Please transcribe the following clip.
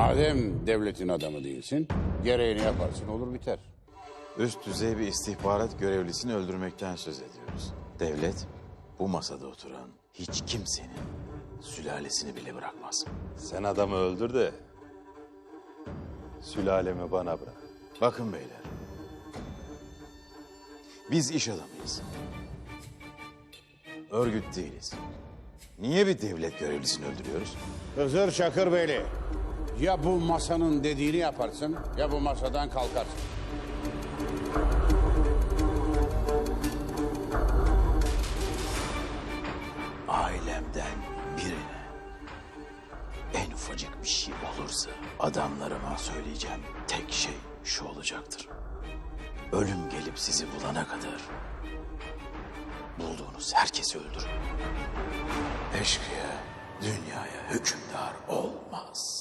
Madem devletin adamı değilsin, gereğini yaparsın olur biter. Üst düzey bir istihbarat görevlisini öldürmekten söz ediyoruz. Devlet bu masada oturan hiç kimsenin sülalesini bile bırakmaz. Sen adamı öldür de sülalemi bana bırak. Bakın beyler. Biz iş adamıyız. Örgüt değiliz. Niye bir devlet görevlisini öldürüyoruz? Hızır Çakırbeyli, ya bu masanın dediğini yaparsın ya bu masadan kalkarsın. Ailemden birine en ufacık bir şey olursa adamlarıma söyleyeceğim tek şey şu olacaktır. Ölüm gelip sizi bulana kadar bulduğunuz herkesi öldürün. Eşkıya dünyaya hükümdar olmaz.